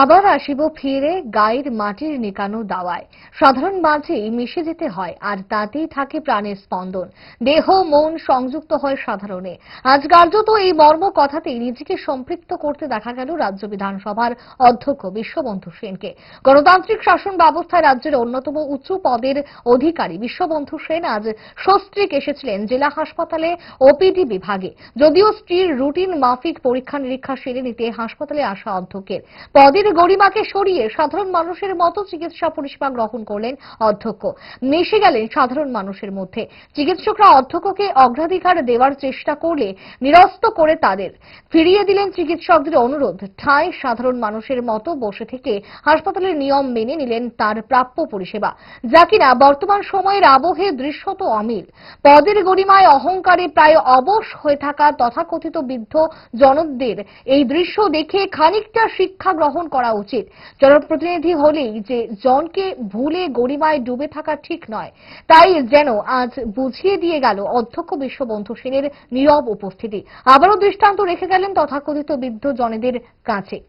আবার আসিব ফিরে গায়ের মাটির নিকানো দাওয়ায়। সাধারণ মাঝেই মিশে যেতে হয়, আর তাতেই থাকে প্রাণের স্পন্দন। দেহ, মন সংযুক্ত হয় সাধারণে। আজ কার্যত এই মর্ম কথাতেই নিজেকে সম্পৃক্ত করতে দেখা গেল রাজ্য বিধানসভার অধ্যক্ষ বিশ্ববন্ধু সেনকে। গণতান্ত্রিক শাসন ব্যবস্থায় রাজ্যের অন্যতম উঁচু পদের অধিকারী বিশ্ববন্ধু সেন আজ সস্ত্রীক এসেছিলেন জেলা হাসপাতালে ওপিডি বিভাগে। যদিও স্ত্রীর রুটিন মাফিক পরীক্ষা নিরীক্ষা সেরে নিতে হাসপাতালে আসা অধ্যক্ষের। পদের গরিমাকে সরিয়ে সাধারণ মানুষের মতো চিকিৎসা পরিষেবা গ্রহণ করলেন অধ্যক্ষ। মিশে গেলেন সাধারণ মানুষের মধ্যে। চিকিৎসকরা অধ্যক্ষকে অগ্রাধিকার দেওয়ার চেষ্টা করলে নিরস্ত করে তাদের। ফিরিয়ে দিলেন চিকিৎসকদের অনুরোধ। ঠাঁই সাধারণ মানুষের মতো বসে থেকে হাসপাতালের নিয়ম মেনে নিলেন তার প্রাপ্য পরিষেবা। যা কিনা বর্তমান সময়ের আবহে দৃশ্যত অমিল। পদের গরিমায় অহংকারে প্রায় অবশ হয়ে থাকা তথাকথিত বৃদ্ধ জনদের এই দৃশ্য দেখে খানিকটা শিক্ষা গ্রহণ করা উচিত। জনপ্রতিনিধি হলেই যে জনকে ভুলে গরিমায় ডুবে থাকা ঠিক নয়, তাই যেন আজ বুঝিয়ে দিয়ে গেল অধ্যক্ষ বিশ্ববন্ধু সেনের নীরব উপস্থিতি। আবারও দৃষ্টান্ত রেখে গেলেন তথাকথিত বৃদ্ধ জনেদের কাছে।